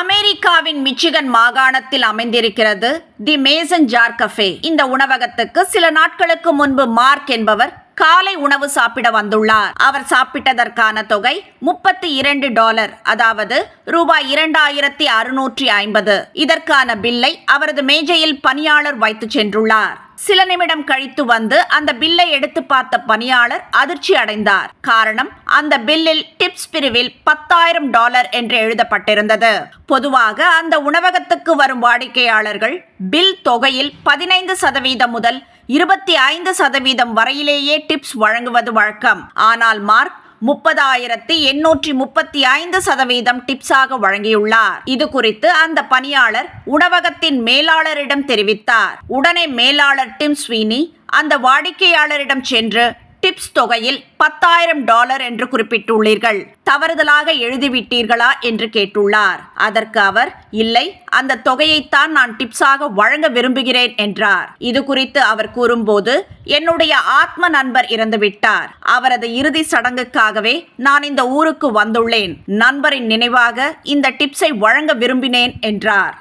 அமெரிக்காவின் மிச்சிகன் மாகாணத்தில் அமைந்திருக்கிறது தி மேசன் ஜார் கஃபே. இந்த உணவகத்துக்கு சில நாட்களுக்கு முன்பு மார்க் என்பவர் காலை உணவு சாப்பிட வந்துள்ளார். அவர் சாப்பிட்டதற்கான தொகை முப்பத்தி இரண்டு டாலர் அதாவது ரூபாய் இரண்டாயிரத்தி அறுநூற்றி ஐம்பது. இதற்கான பில்லை அவரது மேஜையில் பணியாளர் வைத்து சென்றுள்ளார். சில நிமிடம் கழித்து வந்து அந்த பில்லை எடுத்து பார்த்த பணியாளர் அதிர்ச்சி அடைந்தார். காரணம் அந்த பில்லில் டிப்ஸ் பிரிவில் பத்தாயிரம் டாலர் என்று எழுதப்பட்டிருந்தது. பொதுவாக அந்த உணவகத்துக்கு வரும் வாடிக்கையாளர்கள் பில் தொகையில் பதினைந்து சதவீதம் முதல் இருபத்தி ஐந்து சதவீதம் வரையிலேயே டிப்ஸ் வழங்குவது வழக்கம். ஆனால் மார்க் முப்பதாயிரத்தி எண்ணூற்றி முப்பத்தி ஐந்து சதவீதம் டிப்ஸாக வழங்கியுள்ளார். இது குறித்து அந்த பணியாளர் உணவகத்தின் மேலாளரிடம் தெரிவித்தார். உடனே மேலாளர் டிம் ஸ்வீனி அந்த வாடிக்கையாளரிடம் சென்று டிப்ஸ் தொகையில் பத்தாயிரம் டாலர் என்று குறிப்பிட்டுள்ளீர்கள். தவறுதலாக எழுதிவிட்டீர்களா என்று கேட்டுள்ளார். அதற்கு அவர் இல்லை அந்த தொகையைத்தான் நான் டிப்ஸாக வழங்க விரும்புகிறேன் என்றார். இது குறித்து அவர் கூறும்போது என்னுடைய ஆத்ம நண்பர் இறந்துவிட்டார் அவரது இறுதி சடங்குக்காகவே நான் இந்த ஊருக்கு வந்துள்ளேன். நண்பரின் நினைவாக இந்த டிப்ஸை வழங்க விரும்பினேன் என்றார்.